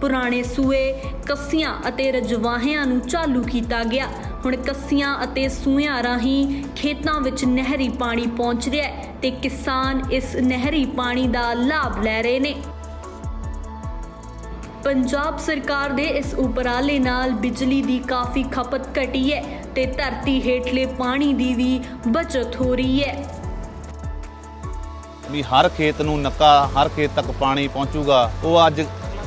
ਪੁਰਾਣੇ ਸੂਏ, ਕੱਸੀਆਂ ਅਤੇ ਰਜਵਾਹਿਆਂ ਨੂੰ ਚਾਲੂ ਕੀਤਾ ਗਿਆ। ਹੁਣ ਕੱਸੀਆਂ ਅਤੇ ਸੂਇਆਂ ਰਾਹੀਂ ਖੇਤਾਂ ਵਿੱਚ ਨਹਿਰੀ ਪਾਣੀ ਪਹੁੰਚ ਰਿਹਾ ਹੈ ਤੇ ਕਿਸਾਨ ਇਸ ਨਹਿਰੀ ਪਾਣੀ ਦਾ ਲਾਭ ਲੈ ਰਹੇ ਨੇ। ਪੰਜਾਬ ਸਰਕਾਰ ਦੇ ਇਸ ਉਪਰਾਲੇ ਨਾਲ ਬਿਜਲੀ ਦੀ ਕਾਫੀ ਖਪਤ ਘਟੀ ਹੈ ਤੇ ਧਰਤੀ ਹੇਠਲੇ ਪਾਣੀ ਦੀ ਵੀ ਬਚਤ ਹੋ ਰਹੀ ਹੈ। ਵੀ ਹਰ ਖੇਤ ਨੂੰ ਨੱਕਾ, ਹਰ ਖੇਤ ਤੱਕ ਪਾਣੀ ਪਹੁੰਚੂਗਾ, ਉਹ ਅੱਜ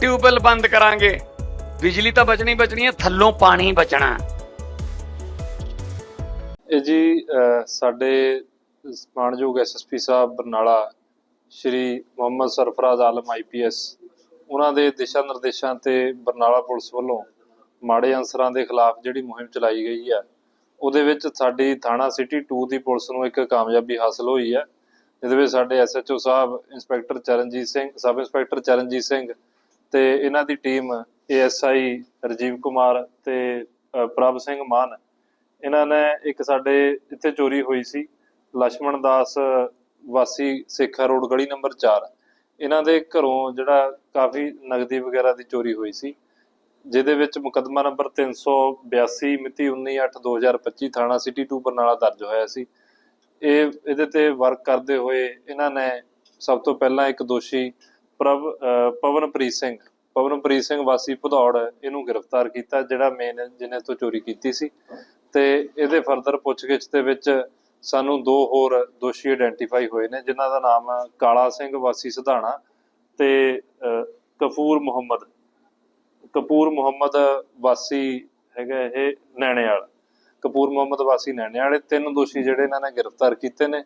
ਟਿਊਬਵੈਲ ਬੰਦ ਕਰਾਂਗੇ। ਬਿਜਲੀ ਤਾਂ ਬਚਣੀ ਬਚਣੀ ਹੈ, ਥੱਲੋਂ ਪਾਣੀ ਬਚਣਾ। ਇਹ ਜੀ ਸਾਡੇ ਮਾਣਯੋਗ ਐਸਐਸਪੀ ਸਾਹਿਬ, ਬਰਨਾਲਾ, ਸ਼੍ਰੀ ਮੁਹੰਮਦ ਸਰਫਰਾਜ਼ ਆਲਮ ਆਈਪੀਐਸ ਉਹਨਾਂ ਦੇ ਦਿਸ਼ਾ ਨਿਰਦੇਸ਼ਾਂ ਤੇ ਬਰਨਾਲਾ ਪੁਲਿਸ ਵੱਲੋਂ ਮਾੜੇ ਅਨਸਰਾਂ ਦੇ ਖਿਲਾਫ ਜਿਹੜੀ ਮੁਹਿੰਮ ਚਲਾਈ ਗਈ ਹੈ ਉਹਦੇ ਵਿੱਚ ਸਾਡੀ ਥਾਣਾ ਸਿਟੀ 2 ਦੀ ਪੁਲਿਸ ਨੂੰ ਇੱਕ ਕਾਮਯਾਬੀ ਹਾਸਲ ਹੋਈ ਹੈ ਜਿਹਦੇ ਵਿੱਚ ਸਾਡੇ SHO sahib, inspector Charanjit Singh, sub inspector Charanjit Singh ਤੇ ਇਹਨਾਂ ਦੀ ਟੀਮ ਏਐਸਆਈ ਰਜੀਵ ਕੁਮਾਰ ਤੇ ਪ੍ਰਭ ਸਿੰਘ ਮਾਨ। ਇਹਨਾਂ ਨੇ ਇੱਕ ਸਾਡੇ ਇੱਥੇ ਚੋਰੀ ਹੋਈ ਸੀ ਲక్ష్మణ ਦਾਸ ਵਾਸੀ ਸੇਖਾ ਰੋਡ ਗਲੀ ਨੰਬਰ 4 ਇਹਨਾਂ ਦੇ ਘਰੋਂ ਜਿਹੜਾ ਕਾਫੀ ਨਗਦੀ ਵਗੈਰਾ ਦੀ ਚੋਰੀ ਹੋਈ ਸੀ, ਜਿਹਦੇ ਵਿੱਚ ਮੁਕਦਮਾ ਨੰਬਰ 382 ਮਿਤੀ 19/8/2025 ਥਾਣਾ ਸਿਟੀ 2 ਬਰਨਾਲਾ ਦਰਜ ਹੋਇਆ ਸੀ। ਇਹ, ਇਹਦੇ ਤੇ ਵਰਕ ਕਰਦੇ ਹੋਏ ਇਹਨਾਂ ਨੇ ਸਭ ਤੋਂ ਪਹਿਲਾਂ ਇੱਕ ਦੋਸ਼ੀ ਪ੍ਰਭ ਅਹ ਪਵਨਪ੍ਰੀਤ ਸਿੰਘ। ਪਵਨਪ੍ਰੀਤ ਸਿੰਘ ਵਾਸੀ ਭਦੌੜ ਇਹਨੂੰ ਗ੍ਰਿਫਤਾਰ ਕੀਤਾ ਜਿਹੜਾ ਮੇਨ ਜਿਹਨੇ ਤੋਂ ਚੋਰੀ ਕੀਤੀ ਸੀ। ਤੇ ਇਹਦੇ ਫਰਦਰ ਪੁੱਛਗਿੱਛ ਦੇ ਵਿੱਚ ਸਾਨੂੰ ਦੋ ਹੋਰ ਦੋਸ਼ੀ ਆਇਡੈਂਟੀਫਾਈ ਹੋਏ ਨੇ ਜਿਨ੍ਹਾਂ ਦਾ ਨਾਮ ਕਾਲਾ ਸਿੰਘ ਵਾਸੀ ਸਿਧਾਣਾ ਤੇ ਅਹ, ਕਫੂਰ ਮੁਹੰਮਦ। ਕਪੂਰ ਮੁਹੰਮਦ ਵਾਸੀ ਹੈਗਾ ਇਹ ਨੈਣੇਵਾਲ। ਕਪੂਰ ਮੁਹੰਮਦ ਵਾਸੀ ਨੈਣੇਵਾਲ ਤਿੰਨ ਦੋਸ਼ੀ ਜਿਹੜੇ ਇਹਨਾਂ ਨੇ ਗ੍ਰਿਫਤਾਰ ਕੀਤੇ ਨੇ।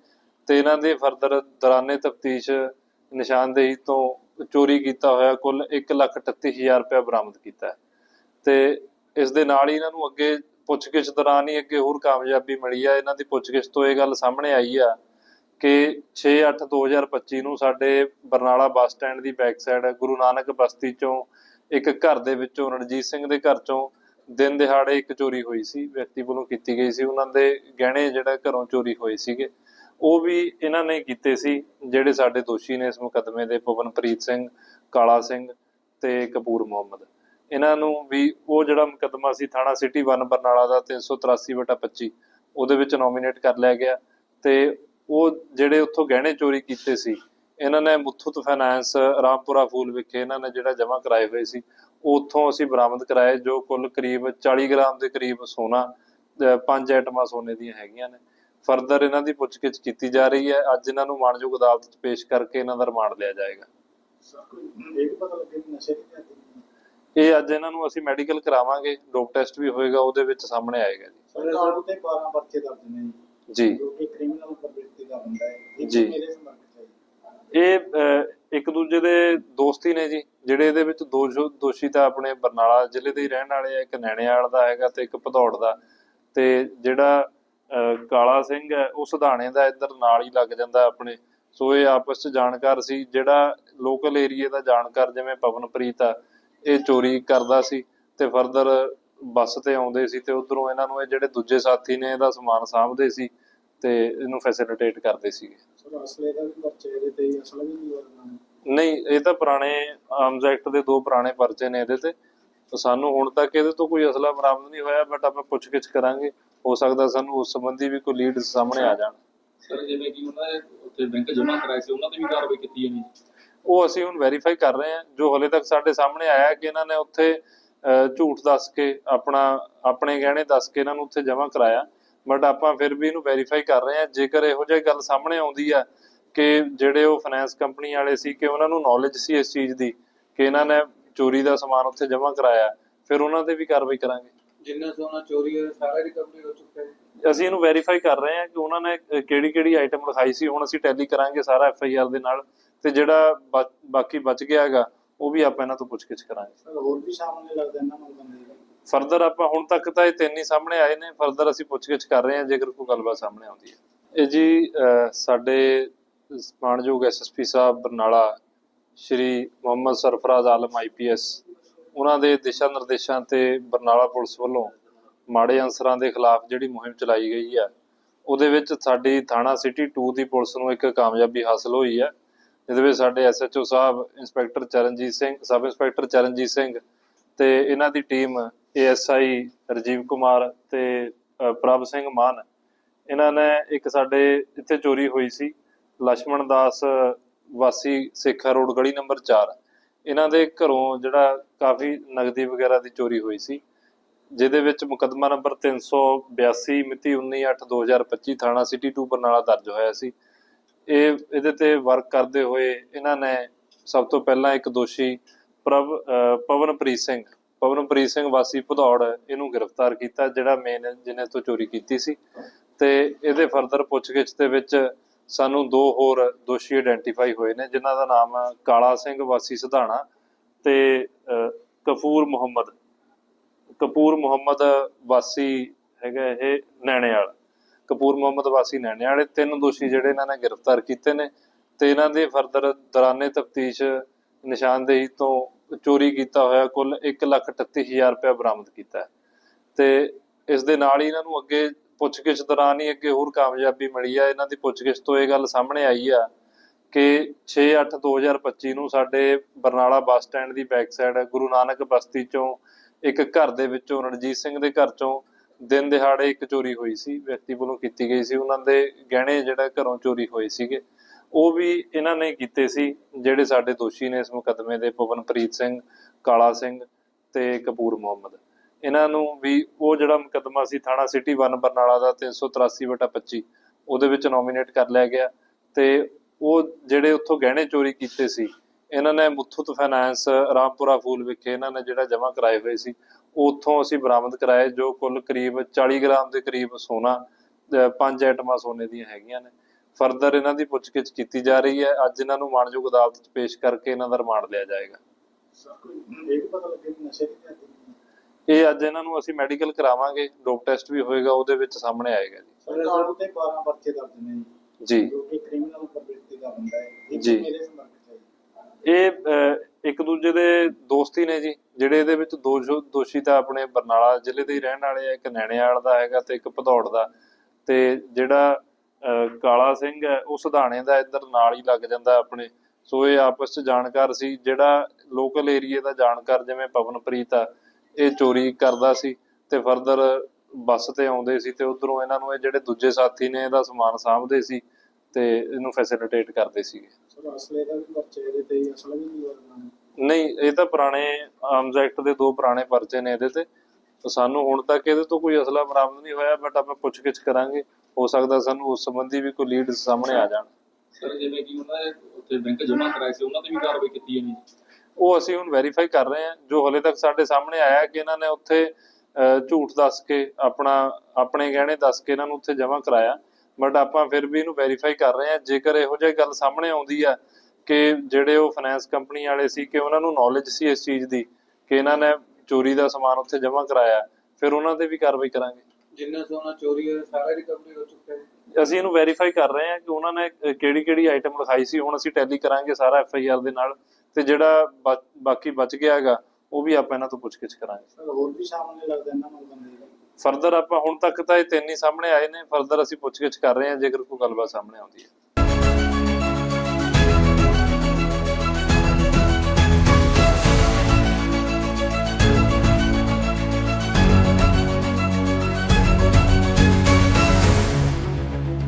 ਤੇ ਇਹਨਾਂ ਦੇ ਫਰਦਰ ਦੌਰਾਨੇ ਤਫਤੀਸ਼ ਨਿਸ਼ਾਨਦੇਹੀ ਤੋਂ ਚੋਰੀ ਕੀਤਾ ਹੋਇਆ, ਕੁੱਲ 138000 ਰੁਪਏ ਬਰਾਮਦ ਕੀਤਾ ਹੈ। ਤੇ ਇਸ ਦੇ ਨਾਲ ਹੀ ਇਹਨਾਂ ਨੂੰ ਅੱਗੇ ਪੁੱਛਗਿੱਛ ਦੌਰਾਨ ਹੀ ਅੱਗੇ ਹੋਰ ਕਾਮਯਾਬੀ ਮਿਲੀ ਆ। ਇਹਨਾਂ ਦੀ ਪੁੱਛਗਿੱਛ ਤੋਂ ਇਹ ਗੱਲ ਸਾਹਮਣੇ ਆਈ ਆ ਕਿ 6/8/2025 ਨੂੰ ਸਾਡੇ ਬਰਨਾਲਾ ਬੱਸ ਸਟੈਂਡ ਦੀ ਬੈਕ ਸਾਈਡ ਗੁਰੂ ਨਾਨਕ ਬਸਤੀ ਚੋਂ ਇੱਕ ਘਰ ਦੇ ਵਿੱਚੋਂ ਰਣਜੀਤ ਸਿੰਘ ਦੇ ਘਰ ਚੋਂ ਦਿਨ ਦਿਹਾੜੇ ਇੱਕ ਚੋਰੀ ਹੋਈ ਸੀ। ਵਿਅਕਤੀ ਵੱਲੋਂ ਕੀਤੀ ਗਈ ਸੀ। ਉਹਨਾਂ ਦੇ ਗਹਿਣੇ ਜਿਹੜਾ ਘਰੋਂ ਚੋਰੀ ਹੋਏ ਸੀਗੇ। ਉਹ ਵੀ ਇਹਨਾਂ ਨੇ ਕੀਤੇ ਸੀ, ਜਿਹੜੇ ਸਾਡੇ ਦੋਸ਼ੀ ਨੇ ਇਸ ਮੁਕੱਦਮੇ ਦੇ ਪਵਨਪ੍ਰੀਤ ਸਿੰਘ, ਕਾਲਾ ਸਿੰਘ ਤੇ ਕਪੂਰ ਮੁਹੰਮਦ। ਇਹਨਾਂ ਨੂੰ ਵੀ ਉਹ ਜਿਹੜਾ ਮੁਕੱਦਮਾ ਸੀ ਥਾਣਾ ਸਿਟੀ 1 ਬਰਨਾਲਾ ਦਾ 383/25 ਉਹਦੇ ਵਿੱਚ ਨੋਮੀਨੇਟ ਕਰ ਲਿਆ ਗਿਆ ਤੇ ਉਹ ਜਿਹੜੇ ਉੱਥੋਂ ਗਹਿਣੇ ਚੋਰੀ ਕੀਤੇ ਸੀ, ਇਹਨਾਂ ਨੇ ਮੁਥੂਤ ਫਾਈਨਾਂਸ ਰਾਮਪੁਰਾ ਫੂਲ ਵਿਖੇ ਇਹਨਾਂ ਨੇ ਜਿਹੜਾ ਜਮ੍ਹਾਂ ਕਰਾਏ ਹੋਏ ਸੀ ਉਹ ਉੱਥੋਂ ਅਸੀਂ ਬਰਾਮਦ ਕਰਾਏ ਜੋ ਕੁੱਲ ਕਰੀਬ 40 ਗ੍ਰਾਮ ਦੇ ਕਰੀਬ ਸੋਨਾ ਪੰਜ ਆਈਟਮਾਂ ਸੋਨੇ ਦੀਆਂ ਹੈਗੀਆਂ ਨੇ। ਫਰਦਰ ਇਹਨਾਂ ਦੀ ਪੁੱਛਗਿੱਛ ਕੀਤੀ ਜਾ ਰਹੀ ਹੈ। ਅੱਜ ਇਹਨਾਂ ਨੂੰ ਮਾਣਯੋਗ ਅਦਾਲਤ 'ਚ ਪੇਸ਼ ਕਰਕੇ ਇਹਨਾਂ ਦਾ ਰਿਮਾਂਡ ਲਿਆ ਜਾਏਗਾ। ਇਹ ਅੱਜ ਇਹਨਾਂ ਨੂੰ ਅਸੀਂ ਮੈਡੀਕਲ ਕਰਾਵਾਂਗੇ। ਡੋਪ ਟੈਸਟ ਵੀ ਹੋਏਗਾ ਉਹਦੇ ਵਿੱਚ ਸਾਹਮਣੇ ਆਏਗਾ ਜੀ। ਸਰਕਾਰ ਤੇ 12 ਪਰਚੇ ਦਰਜ ਨੇ ਜੀ। ਜੋ। ਕਿ ਕ੍ਰਿਮੀਨਲ ਪ੍ਰਵਿਰਤੀ ਦਾ ਹੁੰਦਾ ਹੈ। ਇਹ। ਮੇਰੇ ਇੱਕ ਦੂਜੇ ਦੇ ਦੋਸਤੀ ਨੇ ਜੀ। ਜਿਹੜੇ ਇਹਦੇ ਵਿੱਚ ਦੋ ਦੋਸ਼ੀ ਤਾਂ ਆਪਣੇ ਬਰਨਾਲਾ ਜ਼ਿਲ੍ਹੇ ਦੇ ਹੀ ਰਹਿਣ ਵਾਲੇ ਆ। ਇੱਕ ਨੈਣੇਵਾਲ ਦਾ ਹੈਗਾ ਤੇ ਇੱਕ ਭਦੌੜ ਦਾ। ਤੇ ਜਿਹੜਾ ਕਾਲਾ ਸਿੰਘ ਹੈ ਉਹ ਸੁਧਾਣੇ ਦਾ ਇੱਧਰ ਨਾਲ ਹੀ ਲੱਗ ਜਾਂਦਾ ਆਪਣੇ। ਸੋ ਇਹ ਆਪਸ ਚ ਜਾਣਕਾਰ ਸੀ ਜਿਹੜਾ ਲੋਕਲ ਏਰੀਏ ਦਾ ਜਾਣਕਾਰ ਜਿਵੇਂ ਪਵਨਪ੍ਰੀਤ ਆ ਇਹ ਚੋਰੀ ਕਰਦਾ ਸੀ ਤੇ ਫਰਦਰ ਬੱਸ ਤੇ ਆਉਂਦੇ ਸੀ ਤੇ ਉਧਰੋਂ ਇਹਨਾਂ ਨੂੰ ਇਹ ਜਿਹੜੇ ਦੂਜੇ ਸਾਥੀ ਨੇ ਇਹਦਾ ਸਮਾਨ ਸਾਂਭਦੇ ਸੀ ਤੇ ਇਹਨੂੰ ਫੈਸਿਲਿਟੇਟ ਕਰਦੇ ਸੀਗੇ। ਸਰ ਅਸਲੇ ਦਾ ਵੀ ਪਰਚੇ ਇਹਦੇ ਤੇ ਹੀ, ਅਸਲ ਵੀ ਨਹੀਂ ਇਹ ਤਾਂ ਪੁਰਾਣੇ ਆਰਮਸ ਐਕਟ ਦੇ ਦੋ ਪੁਰਾਣੇ ਪਰਚੇ ਨੇ ਇਹਦੇ ਤੇ। ਤਾਂ ਸਾਨੂੰ ਹੁਣ ਤੱਕ ਇਹਦੇ ਤੋਂ ਕੋਈ ਅਸਲਾ ਬਰਾਮਦ ਨਹੀਂ ਹੋਇਆ ਬਟ ਆਪਾਂ ਪੁੱਛਗਿੱਛ ਕਰਾਂਗੇ। ਹੋ ਸਕਦਾ ਸਾਨੂੰ ਉਸ ਸੰਬੰਧੀ ਵੀ ਕੋਈ ਲੀਡ ਸਾਹਮਣੇ ਆ ਜਾਣ। ਸਰ ਜਿਵੇਂ ਕਿ ਉਹਨਾਂ ਨੇ ਉੱਥੇ ਬੈਂਕ ਜਮ੍ਹਾਂ ਕਰਾਏ ਸੀ ਉਹਨਾਂ ਤੇ ਵੀ ਕਾਰਵਾਈ ਕੀਤੀ ਹੈ ਜੀ ਉਹ ਅਸੀਂ ਹੁਣ ਵੈਰੀਫਾਈ ਕਰ ਰਹੇ ਹਾਂ ਜੋ ਹਲੇ ਤੱਕ ਸਾਡੇ ਸਾਹਮਣੇ ਆਇਆ ਕਿ ਇਹਨਾਂ ਨੇ ਉੱਥੇ ਝੂਠ ਦੱਸ ਕੇ ਆਪਣਾ ਆਪਣੇ ਗਹਿਣੇ ਦੱਸ ਕੇ ਇਹਨਾਂ ਨੂੰ ਉੱਥੇ ਜਮ੍ਹਾਂ ਕਰਾਇਆ। ਬਟ ਆਪਾਂ ਫਿਰ ਵੀ ਇਹਨੂੰ ਵੈਰੀਫਾਈ ਕਰ ਰਹੇ ਹਾਂ। ਜੇਕਰ ਇਹੋ ਜਿਹੀ ਗੱਲ ਸਾਹਮਣੇ ਆਉਂਦੀ ਆ ਕਿ ਜਿਹੜੇ ਉਹ ਫਾਈਨੈਂਸ ਕੰਪਨੀ ਵਾਲੇ ਸੀ ਕਿ ਉਹਨਾਂ ਨੂੰ ਨੌਲੇਜ ਸੀ ਇਸ ਚੀਜ਼ ਦੀ ਕਿ ਇਹਨਾਂ ਨੇ ਚੋਰੀ ਦਾ ਸਮਾਨ ਉੱਥੇ ਜਮ੍ਹਾਂ ਕਰਾਇਆ ਫਿਰ ਉਹਨਾਂ ਤੇ ਵੀ ਕਾਰਵਾਈ ਕਰਾਂਗੇ। ਜਿੰਨਾ ਸੋਨਾ ਚੋਰੀ ਹੋਇਆ ਸਾਰਾ ਰਿਕਵਰੀ ਹੋ ਚੁੱਕਾ ਹੈ। ਅਸੀਂ ਇਹਨੂੰ ਵੈਰੀਫਾਈ ਕਰ ਰਹੇ ਹਾਂ ਕਿ ਉਹਨਾਂ ਨੇ ਕਿਹੜੀ ਕਿਹੜੀ ਆਈਟਮ ਲਿਖਾਈ ਸੀ। ਹੁਣ ਅਸੀਂ ਟੈਲੀ ਕਰਾਂਗੇ ਸਾਰਾ ਐਫ ਆਈ ਆਰ ਦੇ ਨਾਲ ਤੇ ਜਿਹੜਾ ਬਾਕੀ ਬਚ ਗਿਆ ਹੈਗਾ ਉਹ ਵੀ ਆਪਾਂ ਇਹਨਾਂ ਤੋਂ ਪੁੱਛਗਿੱਛ ਕਰਾਂਗੇ। ਹੋਰ ਵੀ ਸਾਹਮਣੇ ਲੱਗਦਾ ਇਹਨਾਂ ਨਾਲ ਬੰਦੇ ਫਰਦਰ ਆਪਾਂ ਹੁਣ ਤੱਕ ਤਾਂ ਇਹ ਤਿੰਨ ਹੀ ਸਾਹਮਣੇ ਆਏ ਨੇ। ਫਰਦਰ ਅਸੀਂ ਪੁੱਛਗਿੱਛ ਕਰ ਰਹੇ ਹਾਂ ਜੇਕਰ ਕੋਈ ਗੱਲਬਾਤ ਸਾਹਮਣੇ ਆਉਂਦੀ ਹੈ। ਇਹ ਜੀ ਸਾਡੇ ਮਾਣਯੋਗ ਐਸਐਸਪੀ ਸਾਹਿਬ ਬਰਨਾਲਾ ਸ਼੍ਰੀ ਮੁਹੰਮਦ ਸਰਫਰਾਜ਼ ਆਲਮ ਆਈਪੀਐਸ ਉਹਨਾਂ ਦੇ ਦਿਸ਼ਾ ਨਿਰਦੇਸ਼ਾਂ ਤੇ ਬਰਨਾਲਾ ਪੁਲਿਸ ਵੱਲੋਂ ਮਾੜੇ ਅਨਸਰਾਂ ਦੇ ਖਿਲਾਫ ਜਿਹੜੀ ਮੁਹਿੰਮ ਚਲਾਈ ਗਈ ਹੈ ਉਹਦੇ ਵਿੱਚ ਸਾਡੀ ਥਾਣਾ ਸਿਟੀ 2 ਦੀ ਪੁਲਿਸ ਨੂੰ ਇੱਕ ਕਾਮਯਾਬੀ ਹਾਸਲ ਹੋਈ ਹੈ ਜਿਹਦੇ ਵਿੱਚ ਸਾਡੇ SHO sahib, inspector Charanjit Singh, sub inspector Charanjit Singh ਤੇ ਇਹਨਾਂ ਦੀ ਟੀਮ ਏਐਸਆਈ ਰਜੀਵ ਕੁਮਾਰ ਤੇ ਪ੍ਰਭ ਸਿੰਘ ਮਾਨ। ਇਹਨਾਂ ਨੇ ਇੱਕ ਸਾਡੇ ਇੱਥੇ ਚੋਰੀ ਹੋਈ ਸੀ ਲక్ష్మణ ਦਾਸ ਵਾਸੀ ਸੇਖਾ ਰੋਡ ਗਲੀ ਨੰਬਰ 4 ਇਹਨਾਂ ਦੇ ਘਰੋਂ ਜਿਹੜਾ ਕਾਫੀ ਨਗਦੀ ਵਗੈਰਾ ਦੀ ਚੋਰੀ ਹੋਈ ਸੀ, ਜਿਹਦੇ ਵਿੱਚ ਮੁਕੱਦਮਾ ਨੰਬਰ 382 ਮਿਤੀ 19/8/2025 ਥਾਣਾ ਸਿਟੀ 2 ਬਰਨਾਲਾ ਦਰਜ ਹੋਇਆ ਸੀ। ਇਹ, ਇਹਦੇ ਤੇ ਵਰਕ ਕਰਦੇ ਹੋਏ ਇਹਨਾਂ ਨੇ ਸਭ ਤੋਂ ਪਹਿਲਾਂ ਇੱਕ ਦੋਸ਼ੀ ਪ੍ਰਭ, ਅਹ, ਪਵਨਪ੍ਰੀਤ ਸਿੰਘ ਪਵਨਪ੍ਰੀਤ ਸਿੰਘ ਵਾਸੀ ਭਦੌੜ ਇਹਨੂੰ ਗ੍ਰਿਫਤਾਰ ਕੀਤਾ, ਜਿਹੜਾ ਮੇਨ ਜਿਹਨੇ ਤੋਂ ਚੋਰੀ ਕੀਤੀ ਸੀ। ਤੇ ਇਹਦੇ ਫਰਦਰ ਪੁੱਛਗਿੱਛ ਦੇ ਵਿੱਚ ਸਾਨੂੰ ਦੋ ਹੋਰ ਦੋਸ਼ੀ ਆਇਡੈਂਟੀਫਾਈ ਹੋਏ ਨੇ ਜਿਨ੍ਹਾਂ ਦਾ ਨਾਮ ਕਾਲਾ ਸਿੰਘ ਵਾਸੀ ਸਿਧਾਣਾ ਤੇ ਅਹ, ਮੁਹੰਮਦ। ਕਪੂਰ ਮੁਹੰਮਦ ਵਾਸੀ ਹੈਗਾ ਇਹ ਨੈਣੇਵਾਲ। ਕਪੂਰ ਮੁਹੰਮਦ ਵਾਸੀ ਨੈਣੇਵਾਲ ਤਿੰਨ ਦੋਸ਼ੀ ਜਿਹੜੇ ਇਹਨਾਂ ਨੇ ਗ੍ਰਿਫਤਾਰ ਕੀਤੇ ਨੇ ਤੇ ਇਹਨਾਂ ਦੇ ਫਰਦਰ ਦੌਰਾਨੇ ਤਫਤੀਸ਼ ਨਿਸ਼ਾਨਦੇਹੀ ਤੋਂ ਚੋਰੀ ਕੀਤਾ ਹੋਇਆ ਕੁੱਲ 138000 ਰੁਪਏ ਬਰਾਮਦ ਕੀਤਾ ਤੇ ਇਸ ਦੇ ਨਾਲ ਹੀ ਇਹਨਾਂ ਨੂੰ ਅੱਗੇ ਪੁੱਛਗਿੱਛ ਦੌਰਾਨ ਹੀ ਅੱਗੇ ਹੋਰ ਕਾਮਯਾਬੀ ਮਿਲੀ ਆ। ਇਹਨਾਂ ਦੀ ਪੁੱਛਗਿੱਛ ਤੋਂ ਇਹ ਗੱਲ ਸਾਹਮਣੇ ਆਈ ਆ ਕਿ 6/8/2025 ਨੂੰ ਸਾਡੇ ਬਰਨਾਲਾ ਬੱਸ ਸਟੈਂਡ ਦੀ ਬੈਕ ਸਾਈਡ ਗੁਰੂ ਨਾਨਕ ਬਸਤੀ ਚੋਂ ਇੱਕ ਘਰ ਦੇ ਵਿੱਚੋਂ ਰਣਜੀਤ ਸਿੰਘ ਦੇ ਘਰ ਚੋਂ ਦਿਨ ਦਿਹਾੜੇ ਇੱਕ ਚੋਰੀ ਹੋਈ ਸੀ। ਵਿਅਕਤੀ ਵੱਲੋਂ ਕੀਤੀ ਗਈ ਸੀ। ਉਹਨਾਂ ਦੇ ਗਹਿਣੇ ਜਿਹੜਾ ਘਰੋਂ ਚੋਰੀ ਹੋਏ ਸੀਗੇ। ਉਹ ਵੀ ਇਹਨਾਂ ਨੇ ਕੀਤੇ ਸੀ, ਜਿਹੜੇ ਸਾਡੇ ਦੋਸ਼ੀ ਨੇ ਇਸ ਮੁਕੱਦਮੇ ਦੇ ਪਵਨਪ੍ਰੀਤ ਸਿੰਘ, ਕਾਲਾ ਸਿੰਘ ਤੇ ਕਪੂਰ ਮੁਹੰਮਦ। ਇਹਨਾਂ ਨੂੰ ਵੀ ਉਹ ਜਿਹੜਾ ਮੁਕੱਦਮਾ ਸੀ ਥਾਣਾ ਸਿਟੀ 1 ਬਰਨਾਲਾ ਦਾ 383/25 ਉਹਦੇ ਵਿੱਚ ਨੋਮੀਨੇਟ ਕਰ ਲਿਆ ਗਿਆ ਤੇ ਉਹ ਜਿਹੜੇ ਉੱਥੋਂ ਗਹਿਣੇ ਚੋਰੀ ਕੀਤੇ ਸੀ, ਇਹਨਾਂ ਨੇ ਮੁਥੂਤ ਫਾਈਨਾਂਸ ਰਾਮਪੁਰਾ ਫੂਲ ਵਿਖੇ ਇਹਨਾਂ ਨੇ ਜਿਹੜਾ ਜਮ੍ਹਾਂ ਕਰਾਏ ਹੋਏ ਸੀ ਉੱਥੋਂ ਅਸੀਂ ਬਰਾਮਦ ਕਰਾਏ ਜੋ ਕੁੱਲ ਕਰੀਬ 40 ਗ੍ਰਾਮ ਦੇ ਕਰੀਬ ਸੋਨਾ ਪੰਜ ਆਈਟਮਾਂ ਸੋਨੇ ਦੀਆਂ ਹੈਗੀਆਂ ਨੇ। ਫਰਦਰ ਇਹਨਾਂ ਦੀ ਪੁੱਛਗਿੱਛ ਕੀਤੀ ਜਾ ਰਹੀ ਹੈ, ਅੱਜ ਇਹਨਾਂ ਨੂੰ ਮਾਨਯੋਗ ਅਦਾਲਤ 'ਚ ਪੇਸ਼ ਕਰਕੇ ਇਹਨਾਂ ਦਾ ਰਿਮਾਂਡ ਲਿਆ ਜਾਏਗਾ। ਇਹ ਪਤਾ ਲੱਗੇ ਨਸ਼ੇ ਦੀ ਇਹ ਅੱਜ ਇਹਨਾਂ ਨੂੰ ਅਸੀਂ ਮੈਡੀਕਲ ਕਰਾਵਾਂਗੇ ਡੋਪ ਟੈਸਟ ਵੀ ਹੋਏਗਾ ਉਹਦੇ ਵਿੱਚ ਸਾਹਮਣੇ ਆਏਗਾ ਜੀ। ਸਰਕਾਰ ਤੇ 12 ਬੱਚੇ ਦਰਜ ਨੇ ਜੀ। ਜੀ। ਜੋ ਕਿ ਕ੍ਰਿਮੀਨਲ ਪ੍ਰਵਿਰਤੀ ਦਾ ਹੁੰਦਾ ਹੈ। ਇਹ। ਮੇਰੇ ਇੱਕ ਦੂਜੇ ਦੇ ਦੋਸਤੀ ਨੇ ਜੀ ਜਿਹੜੇ ਇਹਦੇ ਵਿੱਚ ਦੋ ਦੋਸ਼ੀ ਤਾਂ ਆਪਣੇ ਬਰਨਾਲਾ ਜ਼ਿਲ੍ਹੇ ਦੇ ਹੀ ਰਹਿਣ ਵਾਲੇ ਆ ਇੱਕ ਨੈਣੇਵਾਲ ਦਾ ਹੈਗਾ ਤੇ ਇੱਕ ਭਦੌੜ ਦਾ। ਤੇ ਜਿਹੜਾ ਕਾਲਾ ਸਿੰਘ ਹੈ ਉਹ ਸੁਧਾਣੇ ਦਾ ਇੱਧਰ ਨਾਲ ਹੀ ਲੱਗ ਜਾਂਦਾ ਆਪਣੇ। ਸੋ ਇਹ ਆਪਸ ਚ ਜਾਣਕਾਰ ਸੀ ਜਿਹੜਾ ਲੋਕਲ ਏਰੀਏ ਦਾ ਜਾਣਕਾਰ ਜਿਵੇਂ ਪਵਨਪ੍ਰੀਤ ਆ ਇਹ ਚੋਰੀ ਕਰਦਾ ਸੀ ਤੇ ਫਰਦਰ ਬੱਸ ਤੇ ਆਉਂਦੇ ਸੀ ਤੇ ਉਧਰੋਂ ਇਹਨਾਂ ਨੂੰ ਇਹ ਜਿਹੜੇ ਦੂਜੇ ਸਾਥੀ ਨੇ ਇਹਦਾ ਸਮਾਨ ਸਾਂਭਦੇ ਸੀ ਤੇ ਇਹਨੂੰ ਫੈਸਿਲਿਟੇਟ ਕਰਦੇ ਸੀਗੇ। ਸਰ ਅਸਲੇ ਦਾ ਵੀ ਬੱਚੇ ਇਹਦੇ ਤੇ ਹੀ ਅਸਲ ਵੀ ਨਹੀਂ ਨਹੀਂ ਇਹ ਤਾਂ ਪੁਰਾਣੇ ਆਰਮਸ ਐਕਟ ਦੇ ਦੋ ਪੁਰਾਣੇ ਪਰਚੇ ਨੇ ਇਹਦੇ ਤੇ। ਸਾਨੂੰ ਹੁਣ ਤੱਕ ਇਹਦੇ ਤੋਂ ਕੋਈ ਅਸਲਾ ਬਰਾਮਦ ਨਹੀਂ ਹੋਇਆ ਬਟ ਆਪਾਂ ਪੁੱਛਗਿੱਛ ਕਰਾਂਗੇ। ਹੋ ਸਕਦਾ ਸਾਨੂੰ ਉਸ ਸੰਬੰਧੀ ਵੀ ਕੋਈ ਲੀਡ ਸਾਹਮਣੇ ਆ ਜਾਣ। ਸਰ ਜਿਵੇਂ ਕਿ ਉਹਨਾਂ ਨੇ ਉੱਥੇ ਬੈਂਕ ਜਮ੍ਹਾਂ ਕਰਾਏ ਸੀ ਉਹਨਾਂ ਤੇ ਵੀ ਕਾਰਵਾਈ ਕੀਤੀ ਹੈ ਜੀ ਉਹ ਅਸੀਂ ਹੁਣ ਵੈਰੀਫਾਈ ਕਰ ਰਹੇ ਹਾਂ ਜੋ ਹਲੇ ਤੱਕ ਸਾਡੇ ਸਾਹਮਣੇ ਆਇਆ ਕਿ ਇਹਨਾਂ ਨੇ ਉੱਥੇ ਝੂਠ ਦੱਸ ਕੇ ਆਪਣਾ ਆਪਣੇ ਗਹਿਣੇ ਦੱਸ ਕੇ ਇਹਨਾਂ ਨੂੰ ਉੱਥੇ ਜਮ੍ਹਾਂ ਕਰਾਇਆ। ਬਟ ਆਪਾਂ ਫਿਰ ਵੀ ਇਹਨੂੰ ਵੈਰੀਫਾਈ ਕਰ ਰਹੇ ਹਾਂ। ਜੇਕਰ ਇਹੋ ਜਿਹੀ ਗੱਲ ਸਾਹਮਣੇ ਆਉਂਦੀ ਆ ਕਿ ਜਿਹੜੇ ਉਹ ਫਾਈਨੈਂਸ ਕੰਪਨੀ ਵਾਲੇ ਸੀ ਕਿ ਉਹਨਾਂ ਨੂੰ ਨੌਲੇਜ ਸੀ ਇਸ ਚੀਜ਼ ਦੀ ਕਿ ਇਹਨਾਂ ਨੇ ਚੋਰੀ ਦਾ ਸਮਾਨ ਉੱਥੇ ਜਮ੍ਹਾਂ ਕਰਾਇਆ ਫਿਰ ਉਹਨਾਂ ਤੇ ਵੀ ਕਾਰਵਾਈ ਕਰਾਂਗੇ। ਜਿੰਨਾ ਸੋਨਾ ਚੋਰੀ ਹੋਇਆ ਸਾਰਾ ਰਿਕਵਰੀ ਹੋ ਚੁੱਕਾ ਹੈ। ਅਸੀਂ ਇਹਨੂੰ ਵੈਰੀਫਾਈ ਕਰ ਰਹੇ ਹਾਂ ਕਿ ਉਹਨਾਂ ਨੇ ਕਿਹੜੀ ਕਿਹੜੀ ਆਈਟਮ ਲਿਖਾਈ ਸੀ। ਹੁਣ ਅਸੀਂ ਟੈਲੀ ਕਰਾਂਗੇ ਸਾਰਾ ਐਫ ਆਈ ਆਰ ਦੇ ਨਾਲ। ਤੇ ਜਿਹੜਾ ਬਾਕੀ ਬਚ ਗਿਆ ਹੈਗਾ ਉਹ ਵੀ ਆਪਾਂ ਇਹਨਾਂ ਤੋਂ ਪੁੱਛਗਿੱਛ ਕਰਾਂਗੇ। ਸਰ ਹੋਰ ਵੀ ਸਾਹਮਣੇ ਲੱਗਦਾ ਇਹਨਾਂ ਨਾਲ ਬੰਦੇ ਫਰਦਰ ਆਪਾਂ ਹੁਣ ਤੱਕ ਤਾਂ ਇਹ ਤਿੰਨ ਹੀ ਸਾਹਮਣੇ ਆਏ ਨੇ ਫਰਦਰ ਅਸੀਂ ਪੁੱਛਗਿੱਛ ਕਰ ਰਹੇ ਹਾਂ ਜੇਕਰ ਕੋਈ ਗੱਲਬਾਤ ਸਾਹਮਣੇ ਆਉਂਦੀ ਹੈ।